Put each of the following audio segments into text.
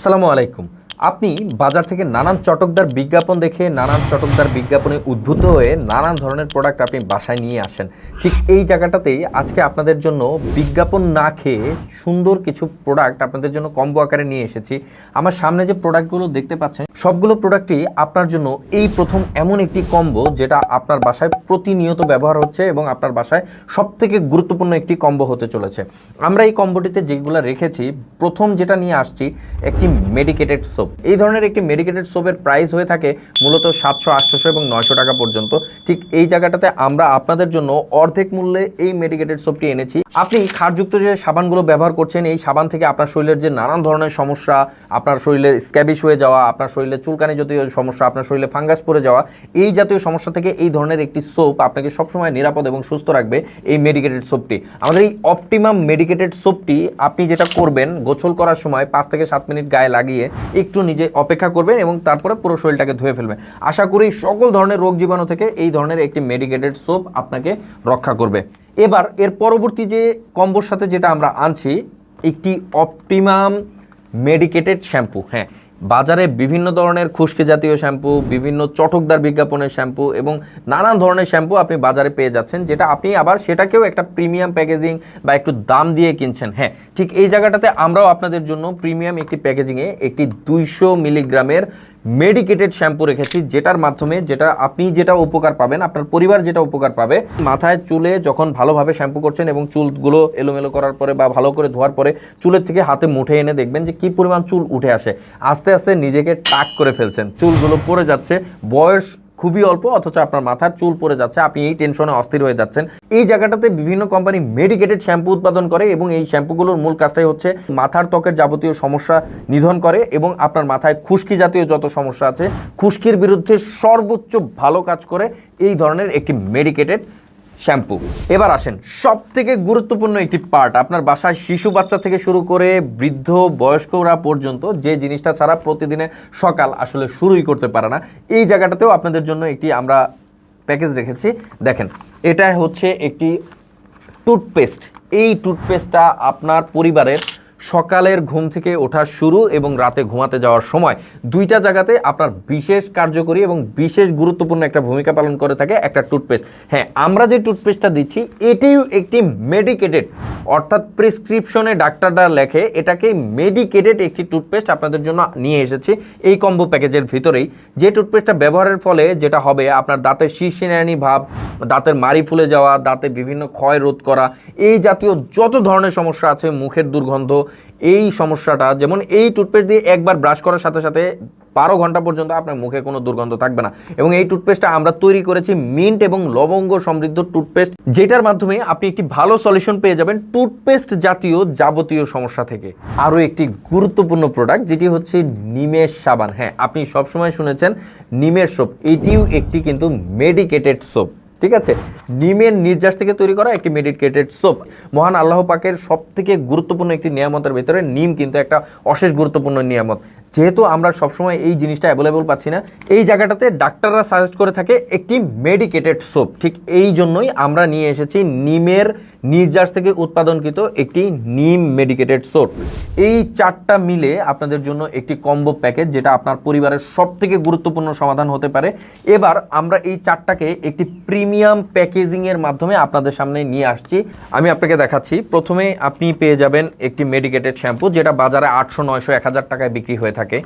আসসালামু আলাইকুম। আপনি বাজার থেকে নানান চটকদার বিজ্ঞাপন দেখে, নানান চটকদার বিজ্ঞাপনে উদ্ভূত হয়ে নানান ধরনের প্রোডাক্ট আপনি বাসায় নিয়ে আসেন। ঠিক এই জায়গাটাতেই আজকে আপনাদের জন্য বিজ্ঞাপন না খেয়ে সুন্দর কিছু প্রোডাক্ট আপনাদের জন্য কম্বো আকারে নিয়ে এসেছি। আমার সামনে যে প্রোডাক্টগুলো দেখতে পাচ্ছেন, সবগুলো প্রোডাক্টই আপনার জন্য এই প্রথম এমন একটি কম্বো যেটা আপনার বাসায় প্রতিনিয়ত ব্যবহার হচ্ছে এবং আপনার বাসায় সব থেকে গুরুত্বপূর্ণ একটি কম্বো হতে চলেছে। আমরা এই কম্বোটিতে যেগুলো রেখেছি, প্রথম যেটা নিয়ে আসছি, একটি মেডিকেটেড সোপ এই ধরনের একটি মেডিকেটেড সোপের প্রাইস হয়ে থাকে মূলত সাতশো আটশোশো এবং নয়শো টাকা পর্যন্ত। ঠিক এই জায়গাটাতে আমরা আপনাদের জন্য অর্ধেক মূল্যে এই মেডিকেটেড সোপটি এনেছি। আপনি ক্ষারযুক্ত যে সাবানগুলো ব্যবহার করছেন, এই সাবান থেকে আপনার শরীরের যে নানান ধরনের সমস্যা, আপনার শরীরে স্ক্যাবিশ হয়ে যাওয়া, আপনার শরীরে চুলকানি জাতীয় সমস্যা, আপনার শরীরে ফাঙ্গাস পড়ে যাওয়া, এই জাতীয় সমস্যা থেকে এই ধরনের একটি সোপ আপনাকে সবসময় নিরাপদ এবং সুস্থ রাখবে এই মেডিকেটেড সোপটি আমাদের এই অপটিমাম মেডিকেটেড সোপটি আপনি যেটা করবেন গোসল করার সময় পাঁচ থেকে সাত মিনিট গায়ে লাগিয়ে একটু নিজে অপেক্ষা করবেন এবং তারপরে পুরো শরীরটাকে ধুয়ে ফেলবেন। আশা করি সকল ধরনের রোগ জীবাণু থেকে এই ধরনের একটি মেডিকেটেড সোপ আপনাকে রক্ষা করবে। এবার এর পরবর্তী যে কম্বোর সাথে যেটা আমরা আনছি, একটি অপটিমাম মেডিকেটেড শ্যাম্পু হ্যাঁ বাজারে বিভিন্ন ধরনের খুশকি জাতীয় শ্যাম্পু, বিভিন্ন চটকদার বিজ্ঞাপনের শ্যাম্পু এবং নানান ধরনের শ্যাম্পু আপনি বাজারে পেয়ে যাচ্ছেন, যেটা আপনি আবার সেটাকেও একটা প্রিমিয়াম প্যাকেজিং বা একটু দাম দিয়ে কিনছেন। হ্যাঁ ঠিক এই জায়গাটাতে আমরাও আপনাদের জন্য প্রিমিয়াম একটি প্যাকেজিংয়ে একটি দুইশো মিলিগ্রামের মেডিকেটেড শ্যাম্পু রেখেছি, যেটার মাধ্যমে যেটা আপনি যেটা উপকার পাবেন, আপনার পরিবার যেটা উপকার পাবে। মাথায় চুলে যখন ভালোভাবে শ্যাম্পু করছেন এবং চুলগুলো এলোমেলো করার পরে বা ভালো করে ধোয়ার পরে চুলের থেকে হাতে মুঠে এনে দেখবেন যে কি পরিমাণ চুল উঠে আসে। আস্তে আস্তে নিজেকে টাক করে ফেলছেন। চুলগুলো পরে যাচ্ছে, বয়স খুবই অল্প, অথচ আপনার মাথার চুল পড়ে যাচ্ছে, আপনি এই টেনশনে অস্থির হয়ে যাচ্ছেন। এই জায়গাটাতে বিভিন্ন কোম্পানি মেডিকেটেড শ্যাম্পু উৎপাদন করে এবং এই শ্যাম্পুগুলোর মূল কাজটাই হচ্ছে মাথার ত্বকের যাবতীয় সমস্যা নিধন করে এবং আপনার মাথায় খুশকি জাতীয় যত সমস্যা আছে, খুশকির বিরুদ্ধে সর্বোচ্চ ভালো কাজ করে এই ধরনের একটি মেডিকেটেড শ্যাম্পু। এবার আসেন সব থেকে গুরুত্বপূর্ণ একটি পার্ট। আপনার বাসায় শিশু বাচ্চা থেকে শুরু করে বৃদ্ধ, বয়স্করা পর্যন্ত যে জিনিসটা ছাড়া প্রতিদিনে সকাল আসলে শুরুই করতে পারে না, এই জায়গাটাতেও আপনাদের জন্য একটি আমরা প্যাকেজ রেখেছি। দেখেন, এটা হচ্ছে একটি টুথপেস্ট। এই টুথপেস্টটা আপনার পরিবারের সকালের ঘুম থেকে ওঠা শুরু এবং রাতে ঘুমাতে যাওয়ার সময় দুইটা জায়গাতে আপনার বিশেষ কার্যকরী এবং বিশেষ গুরুত্বপূর্ণ একটা ভূমিকা পালন করে থাকে একটা টুথপেস্ট। হ্যাঁ আমরা যে টুথপেস্টটা দিচ্ছি, এটিও একটি মেডিকেটেড অর্থাৎ প্রেসক্রিপশনে ডাক্তাররা লেখে এটাকে মেডিকেটেড একটি টুথপেস্ট আপনাদের জন্য নিয়ে এসেছি এই কম্বো প্যাকেজের ভিতরেই। যে টুথপেস্টটা ব্যবহারের ফলে যেটা হবে, আপনার দাঁতের শীর্ষিনানি ভাব, দাঁতের মারি ফুলে যাওয়া, দাঁতে বিভিন্ন ক্ষয় রোধ করা, এই জাতীয় যত ধরনের সমস্যা আছে, মুখের দুর্গন্ধ এই সমস্যাটা, যেমন এই টুথপেস্ট দিয়ে একবার ব্রাশ করার সাথে সাথে বারো ঘণ্টা পর্যন্ত আপনার মুখে কোনো দুর্গন্ধ থাকবে না। এবং এই টুথপেস্টটা আমরা তৈরি করেছি মিন্ট এবং লবঙ্গ সমৃদ্ধ টুথপেস্ট যেটার মাধ্যমে আপনি একটি ভালো সলিউশন পেয়ে যাবেন টুথপেস্ট জাতীয় যাবতীয় সমস্যা থেকে। আরও একটি গুরুত্বপূর্ণ প্রোডাক্ট যেটি হচ্ছে নিমের সাবান। হ্যাঁ আপনি সবসময় শুনেছেন নিমের সোপ এটিও একটি কিন্তু মেডিকেটেড সোপ ঠিক আছে? নিমের নির্যাস থেকে তৈরি করা একটি মেডিকেটেড সোপ মহান আল্লাহ পাকের সব থেকে গুরুত্বপূর্ণ একটি নিয়ামতের ভেতরে নিম কিন্তু একটা অশেষ গুরুত্বপূর্ণ নিয়ামত। যেহেতু আমরা সবসময় এই জিনিসটা অ্যাভেলেবল পাচ্ছি না, এই জায়গাটাতে ডাক্তাররা সাজেস্ট করে থাকে একটি মেডিকেটেড সোপ ঠিক এই জন্যই আমরা নিয়ে এসেছি নিমের নির্যাস থেকে উৎপাদনকৃত একটি নিম মেডিকেটেড সোপ এই চারটা মিলে আপনাদের জন্য একটি কম্বো প্যাকেজ যেটা আপনার পরিবারের সব থেকে গুরুত্বপূর্ণ সমাধান হতে পারে। এবার আমরা এই চারটাকে একটি প্রিমিয়াম প্যাকেজিংয়ের মাধ্যমে আপনাদের সামনে নিয়ে আসছি। আমি আপনাকে দেখাচ্ছি। প্রথমে আপনি পেয়ে যাবেন একটি মেডিকেটেড শ্যাম্পু যেটা বাজারে আটশো, নয়শো, এক হাজার টাকায় বিক্রি হয়ে থাকে।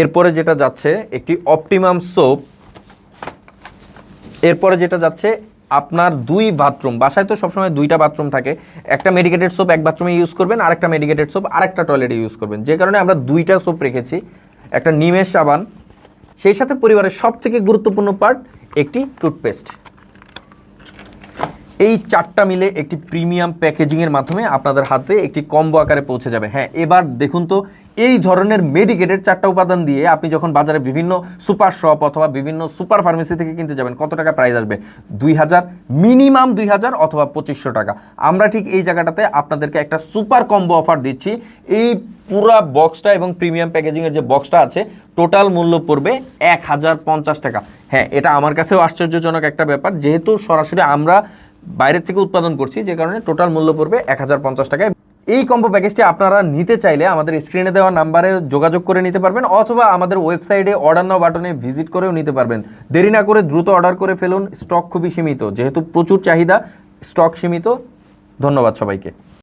এরপরে যেটা যাচ্ছে একটি অপটিমাম সোপ এরপরে যেটা যাচ্ছে আপনার দুই বাথরুম, বাসায় তো সবসময় দুইটা বাথরুম থাকে, একটা মেডিকেটেড সোপ এক বাথরুমে ইউজ করবেন আরেকটা মেডিকেটেড সোপ আর একটা টয়লেটে ইউজ করবেন। যে কারণে আমরা দুইটা সোপ রেখেছি, একটা নিমের সাবান, সেই সাথে পরিবারের সব থেকে গুরুত্বপূর্ণ পার্ট একটি টুথপেস্ট এই চারটা মিলে একটি প্রিমিয়াম প্যাকেজিংয়ের মাধ্যমে আপনাদের হাতে একটি কম্বো আকারে পৌঁছে যাবে। হ্যাঁ এবার দেখুন তো এই ধরনের মেডিকেটেড চারটা উপাদান দিয়ে আপনি যখন বাজারে বিভিন্ন সুপার শপ অথবা বিভিন্ন সুপার ফার্মেসি থেকে কিনতে যাবেন, কত টাকা প্রাইস আসবে? দুই হাজার মিনিমাম দুই হাজার অথবা পঁচিশশো টাকা। আমরা ঠিক এই জায়গাটাতে আপনাদেরকে একটা সুপার কম্বো অফার দিচ্ছি। এই পুরা বক্সটা এবং প্রিমিয়াম প্যাকেজিংয়ের যে বক্সটা আছে টোটাল মূল্য পড়বে এক হাজার পঞ্চাশ টাকা। হ্যাঁ এটা আমার কাছেও আশ্চর্যজনক একটা ব্যাপার। যেহেতু সরাসরি আমরা বাইরের থেকে উৎপাদন করছি, যে কারণে টোটাল মূল্য পড়বে এক হাজার পঞ্চাশ টাকায়। এই কম্বো প্যাকেজটি আপনারা নিতে চাইলে আমাদের স্ক্রিনে দেওয়া নাম্বারে যোগাযোগ করে নিতে পারবেন অথবা আমাদের ওয়েবসাইটে অর্ডার নাও বাটনে ভিজিট করেও নিতে পারবেন। দেরি না করে দ্রুত অর্ডার করে ফেলুন স্টক খুবই সীমিত, যেহেতু প্রচুর চাহিদা স্টক সীমিত। ধন্যবাদ সবাইকে।